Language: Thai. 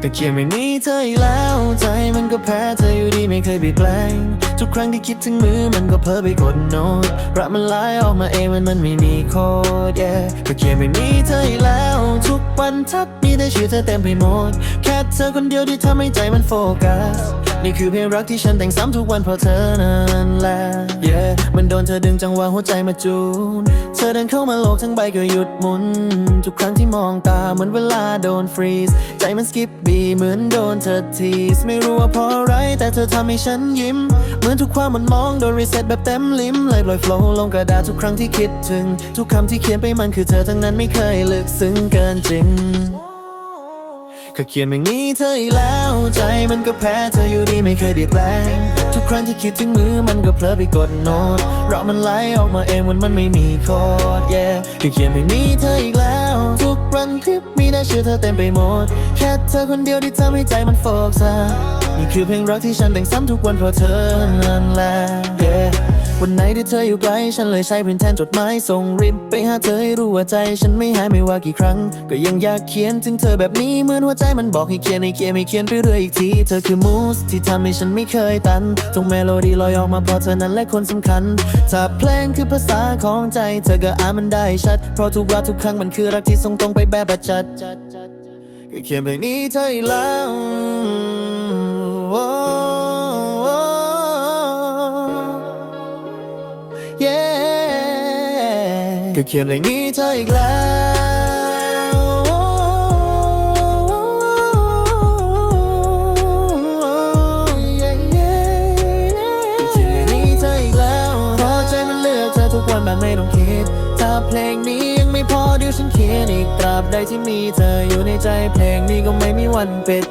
แต่เขียนไม่มีเธออีกแล้ว ใจมันก็แพ้เธออยู่ดีไม่เคยเปลี่ยนแปลง ทุกครั้งที่คิดถึงมือมันก็เพ้อไปกดโน้ตรักมันไหลออกมาเองมันมันไม่มีโค้ด yeah ก็เขียนไม่มีเธออีกแล้ว ทุกวันทักมีแต่ชื่อเธอเต็มไปหมด แค่เธอคนเดียวที่ทำให้ใจมันโฟกัส นี่คือเพลงรักที่ฉันแต่งซ้ำทุกวันเพราะเธอนั้นแหละ yeah มันโดนเธอดึงจังหวะหัวใจมาจูน เธอเดินเข้ามาโลกทั้งใบก็หยุดหมุน ทุกครั้งที่มองตาเหมือนเวลาโดนฟรีซ ใจมันสกิปบีเหมือนโดนเธอทีสไม่รู้ว่าเพราะอะไร แต่เธอทำให้ฉันยิ้ม เหมือนทุกความมันมองโดนรีเซ็ตแบบเต็มลิ้มเลยลอยโฟล์ลงกระดาษทุกครั้งที่คิดถึง ทุกคำที่เขียนไปมันคือเธอทั้งนั้นไม่เคยลึกซึ้งเกินจริง ก็เขียนไม่งี้เธออีกแล้ว ใจมันก็แพ้เธออยู่ดีไม่เคยเปลี่ยนแปลง ทุกครั้งที่คิดถึงมือมันก็เพลอไปกดโน้ตเรามันไหลออกมาเองมันมันไม่มีโค้ด yeah ก็เขียนไม่งี้เธออีกแล้ว ทุกวันที่มีได้ชื่อเธอเต็มไปหมด แค่เธอคนเดียวที่ทำให้ใจมันโฟกัสนี่คือเพลงรักที่ฉันแต่งซ้ำทุกวันเพราะเธอนั่นแหละ yeah วันไหนที่เธออยู่ไกล ฉันเลยใช้เป็นแทนจดหมายส่งริบไปหาเธอให้รู้ว่าใจ ฉันไม่หายไม่ว่ากี่ครั้ง ก็ยังอยากเขียนถึงเธอแบบนี้เหมือนหัวใจมันบอกให้เขียนให้เขียนให้เขียนไปเรื่อยอีกทีเธอคือมูสที่ทำให้ฉันไม่เคยตันทุกเมโลดี้ลอยออกมาเพราะเธอนั้นและคนสำคัญถ้าเพลงคือภาษาของใจ เธอก็อ่านมันได้ชัด เพราะทุกรักทุกครั้งมันคือรักที่ส่งตรงไปแบบประจัดก็เขียนเพลงนี้เธออีกแล้ว ก็เขียนอย่างนี้เธออีกแล้ว yeah, yeah ก็เขียนอย่างนี้เธออีกแล้วเพราะใจมันเลือกเธอทุกวันแบบไม่ต้องคิด ถ้าเพลงนี้ยังไม่พอเดี๋ยวฉันเขียนอีกตราบใดที่มีเธออยู่ในใจเพลงนี้ก็ไม่มีวันปิด